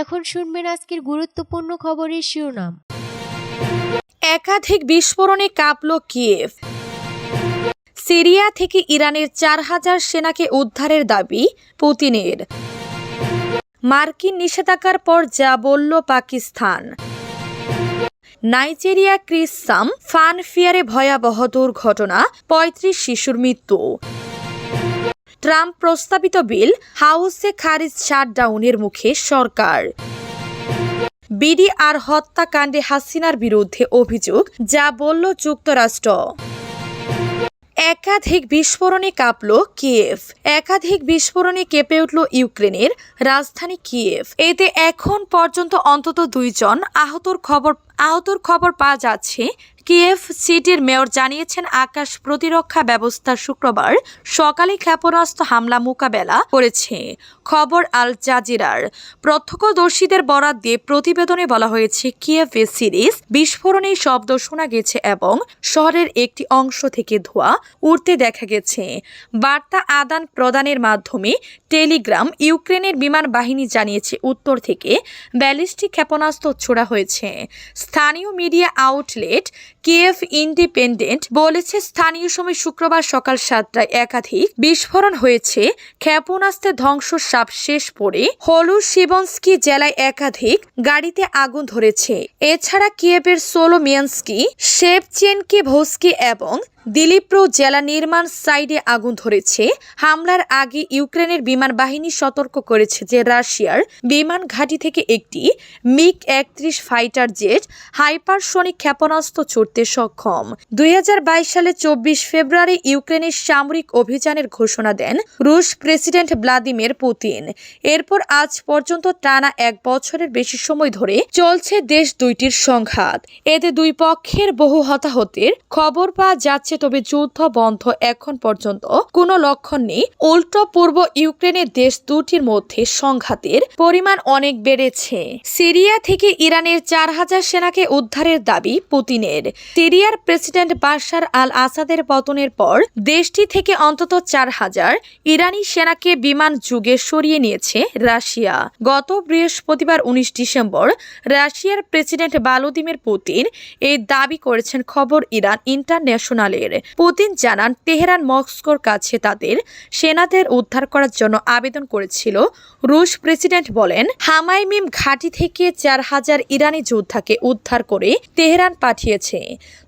এখন শুনবেন আজকের গুরুত্বপূর্ণ খবরের শিরোনাম। একাধিক বিস্ফোরণে কাঁপল কিয়েভ। সিরিয়া থেকে ইরানের চার হাজার সেনাকে উদ্ধারের দাবি পুতিনের। মার্কিন নিষেধাজ্ঞার পর যা বলল পাকিস্তান। নাইজেরিয়া ক্রিসাম ফান ফিয়ারে ভয়াবহ দুর্ঘটনা, পঁয়ত্রিশ শিশুর মৃত্যু। ট্রাম্প প্রস্তাবিত বিল হাউসে খারিজ শাটডাউনের মুখে সরকার। বিডিআর হত্যাকাণ্ডে হাসিনার বিরুদ্ধে অভিযোগ, যা বলল যুক্তরাষ্ট্র। একাধিক বিস্ফোরণে কাঁপল কিয়েভ। একাধিক বিস্ফোরণে কেঁপে উঠল ইউক্রেনের রাজধানী কিয়েভ। এতে এখন পর্যন্ত অন্তত দুইজন আহতর খবর আহতর খবর পাওয়া যাচ্ছে, কিয়েভ সিটির মেয়র জানিয়েছেন আকাশ প্রতিরক্ষা ব্যবস্থা শুক্রবার সকালে ক্ষেপণাস্ত্র হামলা মোকাবেলা করেছে। খবর আল জাজিরার। প্রত্যক্ষদর্শীদের বরাত দিয়ে প্রতিবেদনে বলা হয়েছে, কিয়েভে সিরিজ বিস্ফোরণের শব্দ শোনা গেছে এবং শহরের একটি অংশ থেকে ধোঁয়া উঠতে দেখা গেছে। বার্তা আদান প্রদানের মাধ্যমে টেলিগ্রাম ইউক্রেনের বিমান বাহিনী জানিয়েছে, উত্তর থেকে ব্যালিস্টিক ক্ষেপণাস্ত্র ছোড়া হয়েছে। স্থানীয় মিডিয়া আউটলেট কেএফ ইন্ডিপেন্ডেন্ট বলেছে, স্থানীয় সময় শুক্রবার সকাল সাতটায় একাধিক বিস্ফোরণ হয়েছে। ক্ষেপণাস্ত্রের ধ্বংস সাপ শেষ পড়ে হলু শিবনস্কি জেলায় একাধিক গাড়িতে আগুন ধরেছে। এছাড়া কিয়েভের সোলোমিয়ানস্কি শেপচেনকে ভোস্কি এবং দিলীপ্রো জেলা নির্মাণ সাইডে আগুন ধরেছে। হামলার আগে ইউক্রেনের বিমান বাহিনী সতর্ক করেছে যে রাশিয়ার বিমান ঘাঁটি থেকে একটি মিগ একত্রিশ ফাইটার জেট হাইপারসনিক ক্ষেপণাস্ত্র ছুটতে সক্ষম। দুই হাজার বাইশ সালে চব্বিশ ফেব্রুয়ারি ইউক্রেনের সামরিক অভিযানের ঘোষণা দেন রুশ প্রেসিডেন্ট ভ্লাদিমির পুতিন। এরপর আজ পর্যন্ত টানা এক বছরের বেশি সময় ধরে চলছে দেশ দুইটির সংঘাত। এতে দুই পক্ষের বহু হতাহতের খবর পাওয়া যাচ্ছে তবে যুদ্ধ বন্ধ এখন পর্যন্ত। কোনো লক্ষণ নেই। উল্টো পূর্ব ইউক্রেনের দেশ দুটির মধ্যে সংঘাতের পরিমাণ অনেক বেড়েছে। সিরিয়া থেকে ইরানের চার হাজার সেনাকে উদ্ধারের দাবি পুতিনের। সিরিয়ার প্রেসিডেন্ট বাশার আল আসাদের পতনের পর দেশটি থেকে অন্তত চার হাজার ইরানি সেনাকে বিমান যুগে সরিয়ে নিয়েছে রাশিয়া। গত বৃহস্পতিবার উনিশ ডিসেম্বর রাশিয়ার প্রেসিডেন্ট বালোদিমির পুতিন এই দাবি করেছেন খবর ইরান ইন্টারন্যাশনালের। পুতিন জানান, তেহরান মস্কোর কাছে তাদের সেনাদের উদ্ধার করার জন্য আবেদন করেছিল। রুশ প্রেসিডেন্ট বলেন, হামাইমিম ঘাটি থেকে চার হাজার ইরানি যোদ্ধাকে উদ্ধার করে তেহরান পাঠিয়েছে।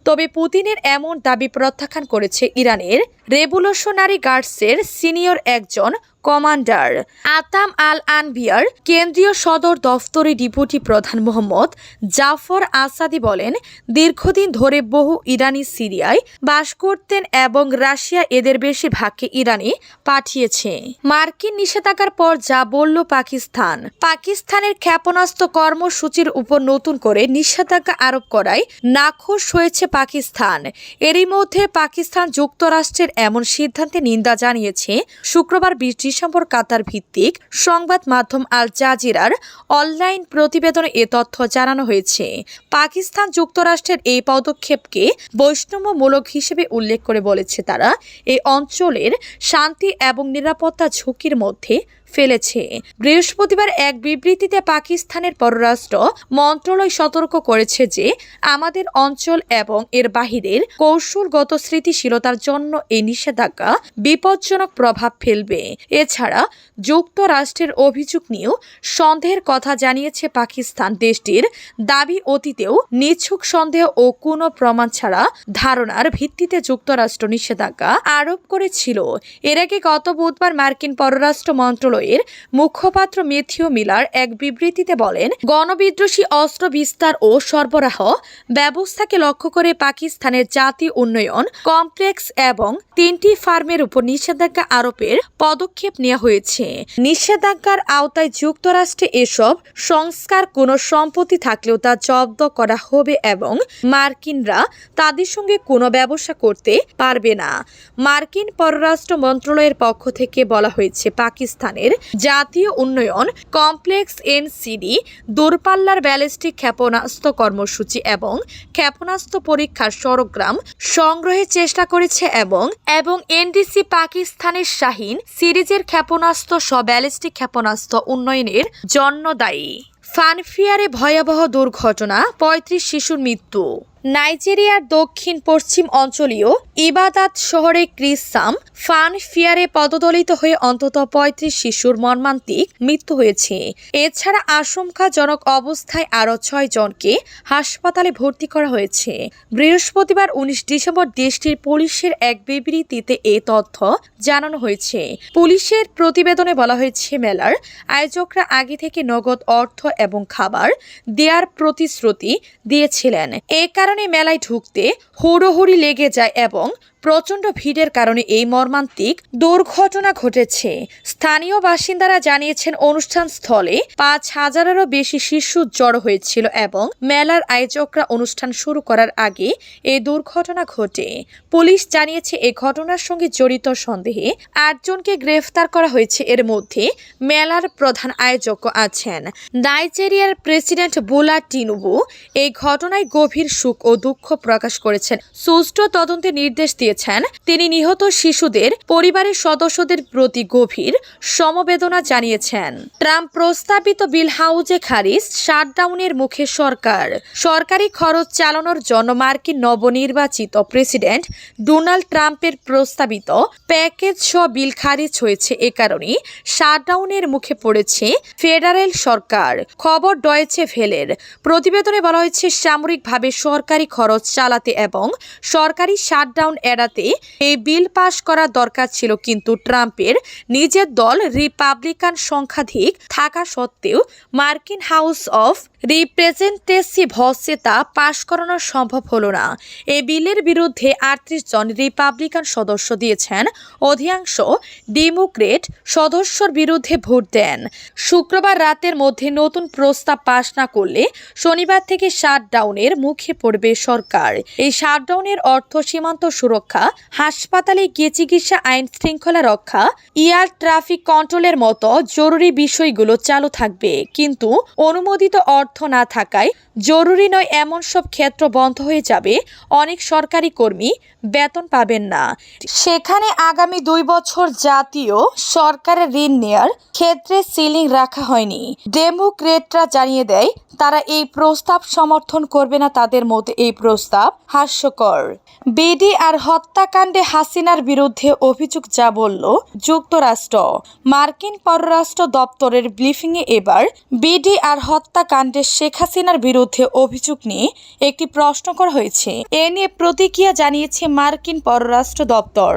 তবে পুতিনের এমন দাবি প্রত্যাখ্যান করেছে ইরানের রেভলিউশনারি গার্ডসের সিনিয়র একজন কমান্ডার আতাম আল আনবিয়ার কেন্দ্রীয় সদর দফতরে ডিপুটি প্রধান মোহাম্মদ জাফর আসাদি বলেন, দীর্ঘদিন ধরে বহু ইরানি সিরিয়ায় বাস করতেন এবং রাশিয়া এদের বেশিরভাগকে ইরানে পাঠিয়েছে। মার্কিন নিষেধাজ্ঞার পর যা বলল পাকিস্তান, পাকিস্তানের ক্ষেপণাস্ত্র কর্মসূচির উপর নতুন করে নিষেধাজ্ঞা আরোপ করায় নাখোশ হয়েছে পাকিস্তান। এরই মধ্যে পাকিস্তান যুক্তরাষ্ট্রের এমন সিদ্ধান্তে নিন্দা জানিয়েছে শুক্রবার বিশ ডিসেম্বর কাতার ভিত্তিক সংবাদ মাধ্যম আল জাজিরার অনলাইন প্রতিবেদনে এ তথ্য জানানো হয়েছে। পাকিস্তান যুক্তরাষ্ট্রের এই পদক্ষেপকে বৈষ্ণবমূলক হিসেবে উল্লেখ করে বলেছে তারা, এই অঞ্চলের শান্তি এবং নিরাপত্তা ঝুঁকির মধ্যে ফেলেছে। বৃহস্পতিবার এক বিবৃতিতে পাকিস্তানের পররাষ্ট্র মন্ত্রণালয় সতর্ক করেছে যে, আমাদের অঞ্চল এবং এর বাহিরের কৌশলগত স্মৃতিশীলতার জন্য এই নিষেধাজ্ঞা বিপজ্জনক প্রভাব ফেলবে। এছাড়া, যুক্তরাষ্ট্রের অভিযোগ নিয়েও সন্দেহের কথা জানিয়েছে পাকিস্তান দেশটির দাবি অতীতেও নিছক সন্দেহ ও কোনো প্রমাণ ছাড়া ধারণার ভিত্তিতে যুক্তরাষ্ট্র নিষেধাজ্ঞা আরোপ করেছিল। এর আগে গত বুধবার মার্কিন পররাষ্ট্র মন্ত্রণালয়ের মুখপাত্র মেথিও মিলার এক বিবৃতিতে বলেন, গণবিদ্রোহী অস্ত্র বিস্তার ও সরবরাহ ব্যবস্থাকে লক্ষ্য করে পাকিস্তানের জাতি উন্নয়ন কমপ্লেক্স এবং তিনটি ফার্মের উপর নিষেধাজ্ঞা আরোপের পদক্ষেপ নেওয়া হয়েছে। নিষেধাজ্ঞার আওতায় যুক্তরাষ্ট্রে এসব সংস্কার কোনো সম্পত্তি থাকলেও তা জব্দ করা হবে এবং মার্কিনরা তাদের সঙ্গে কোনো ব্যবসা করতে পারবে না। মার্কিন পররাষ্ট্র মন্ত্রণালয়ের পক্ষ থেকে বলা হয়েছে, পাকিস্তানের জাতীয় উন্নয়ন কমপ্লেক্স এনসিডি, দূরপাল্লার ব্যালিস্টিক ক্ষেপণাস্ত্র কর্মসূচি এবং ক্ষেপণাস্ত্র পরীক্ষার সরগ্রাম সংগ্রহের চেষ্টা করেছে এবং এবং এনডিসি পাকিস্তানের শাহিন সিরিজের ক্ষেপণাস্ত্র সহ ব্যালিস্টিক ক্ষেপণাস্ত্র উন্নয়নের জন্য দায়ী। ফানফিয়ারে ভয়াবহ দুর্ঘটনা, পঁয়ত্রিশ শিশুর মৃত্যু। নাইজেরিয়ার দক্ষিণ পশ্চিম অঞ্চলীয় ইবাদাত শহরে ক্রিসাম ফান ফিয়ারে পদদলিত হয়ে অন্তত পঁয়ত্রিশ শিশুর মর্মান্তিক মৃত্যু হয়েছে। এছাড়া আশঙ্কাজনক অবস্থায় আরও ছয় জনকে হাসপাতালে ভর্তি করা হয়েছে। বৃহস্পতিবার উনিশ ডিসেম্বর দেশটির পুলিশের এক বিবৃতিতে এ তথ্য জানানো হয়েছে। পুলিশের প্রতিবেদনে বলা হয়েছে, মেলার আয়োজকরা আগে থেকে নগদ অর্থ এবং খাবার দেয়ার প্রতিশ্রুতি দিয়েছিলেন। এ কারণে মেলায় ঢুকতে হুড়োহুড়ি লেগে যায় এবং প্রচণ্ড ভিড়ের কারণে এই মর্মান্তিক দুর্ঘটনা ঘটেছে। স্থানীয় বাসিন্দারা জানিয়েছেন, অনুষ্ঠান স্থলে পাঁচ হাজারেরও বেশি শিশু জড়ো হয়েছিল এবং মেলার আয়োজকরা অনুষ্ঠান শুরু করার আগে এই দুর্ঘটনা ঘটে। পুলিশ জানিয়েছে এই ঘটনার সঙ্গে জড়িত সন্দেহে আটজনকে গ্রেফতার করা হয়েছে। এর মধ্যে মেলার প্রধান আয়োজক আছেন। নাইজেরিয়ার প্রেসিডেন্ট বোলা টিনুবু এই ঘটনায় গভীর সুখ ও দুঃখ প্রকাশ করেছেন। সুষ্ঠু তদন্তের নির্দেশ দিয়েছেন তিনি নিহত শিশুদের পরিবারের সদস্যদের প্রতি গভীর সমবেদনা জানিয়েছেন। ট্রাম্প প্রস্তাবিত বিল হাউজে খারিজ, শাটডাউনের মুখে সরকার। সরকারি খরচ চালানোর জন্য মার্কিন নবনির্বাচিত প্রেসিডেন্ট ডোনাল্ড ট্রাম্পের প্রস্তাবিত প্যাকেজ সহ বিল খারিজ হয়েছে এ কারণে শাটডাউনের মুখে পড়েছে ফেডারেল সরকার। খবর ডয়েছে ভেলের। প্রতিবেদনে বলা হয়েছে, সামরিকভাবে সরকারি খরচ চালাতে এবং সরকারি শাটডাউন এড়াতে এই বিল পাশ করা দরকার ছিল, কিন্তু ট্রাম্পের নিজের দল রিপাবলিকান সংখ্যাধিক থাকা সত্ত্বেও মার্কিন হাউস অফ রিপ্রেজেন্টেটিভ হসে তা পাশ করানো সম্ভব হলো না। এই বিলের বিরুদ্ধে আটত্রিশ জন রিপাবলিকান সদস্য দিয়েছেন, অধিকাংশ ডেমোক্রেট সদস্যর বিরুদ্ধে ভোট দেন। শুক্রবার রাতের মধ্যে নতুন প্রস্তাব পাশ না করলে শনিবার থেকে শাটডাউনের মুখে পড়বে সরকার। এই শাটডাউনের অর্থ সীমান্ত সুরক্ষা হাসপাতালে গিয়ে চিকিৎসা আইন শৃঙ্খলা রক্ষা ইয়ার ট্রাফিক কন্ট্রোলের মতো জরুরি বিষয়গুলো চালু থাকবে। কিন্তু অনুমোদিত অর্থ না থাকায় জরুরি নয় এমন সব ক্ষেত্র বন্ধ হয়ে যাবে, অনেক সরকারি কর্মী বেতন পাবেন না। সেখানে আগামী দুই বছর জাতীয় সরকারের ঋণ নেয়ার ক্ষেত্রে সিলিং রাখা হয়নি। ডেমোক্রেটরা জানিয়ে দেয়, তারা এই প্রস্তাব সমর্থন করবে না, তাদের মধ্যে এই প্রস্তাব হাস্যকর। বিডি আর হত্যাকাণ্ডে হাসিনার বিরুদ্ধে অভিযোগ যা বলল যুক্তরাষ্ট্র। মার্কিন পররাষ্ট্র দপ্তরের ব্রিফিংয়ে এবার বিডি আর হত্যাকাণ্ডে শেখ হাসিনার বিরুদ্ধে অভিযোগ নিয়ে একটি প্রশ্ন করা হয়েছে। এ নিয়ে প্রতিক্রিয়া জানিয়েছে মার্কিন পররাষ্ট্র দপ্তর।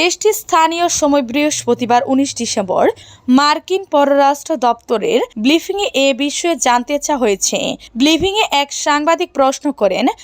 দেশটি স্থানীয় সময় বৃহস্পতিবার উনিশ ডিসেম্বর মার্কিন পররাষ্ট্র দপ্তরের ব্লিফিংয়ে এ বিষয়ে জানতে চা হয়েছে। ব্লিফিংয়ে এক সাংবাদিক প্রশ্ন করেন